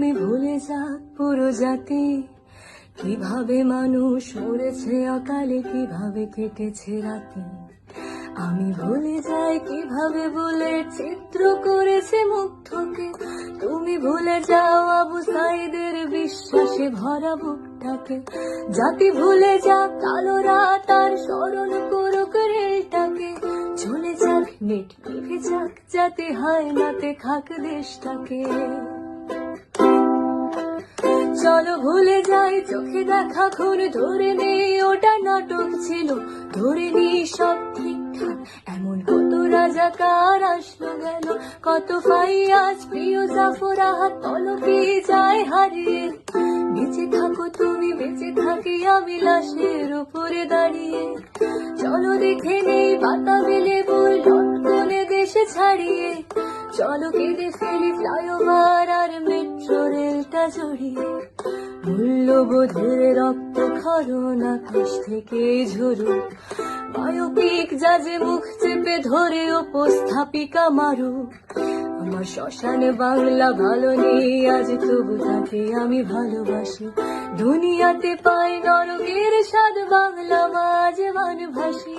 তুমি ভুলে যাক পুরো জাতি কীভাবে মানুষ মরেছে অকালে, কীভাবে কেটেছে রাতে। আমি ভুলে যাই কীভাবে বলে চিত্র করেছে মুগ্ধকে। তুমি ভুলে যাও আবু সাইদের বিশ্বাসে ভরা বুকটাকে। জাতি ভুলে যাক কালো রাত আর স্মরণ করুক রেলটাকে। চলে যাক নেট নিভে যাক যাতে হয় নাতে খাক দেশটাকে। চলো ভুলে যাই, চোখে দেখা খুন, ধরে নেই, ওটা নাটক ছিল। ধরে নেই সব ঠিকঠাক, এমন কত রাজাকার আসলো গেল? কত ফাইয়াজ প্রিয় জাফর আহাত পলকে যায় হারিয়ে। বেঁচে থাকো তুমি, বেঁচে থাকি আমি লাশের উপরে দাঁড়িয়ে। চলো দেখে নেই পাতা বেলে বল লটকনে দেশে ছাড়িয়ে। চলো কেঁদে ফেলি ফ্লাইওভার জড়িয়ে মূল্যবোধের রক্ত খরণ আকাশ থেকে ঝরুক। বায়োপিক যাজে মুখ চেপে ধরে উপস্থাপিকা মারু আমার শ্মশানে বাংলা ভালো নেই, আজ তবু তাকে আমি ভালোবাসি। দুনিয়াতে পাই নরকের স্বাদ, বাংলা মাঝে ভাসি।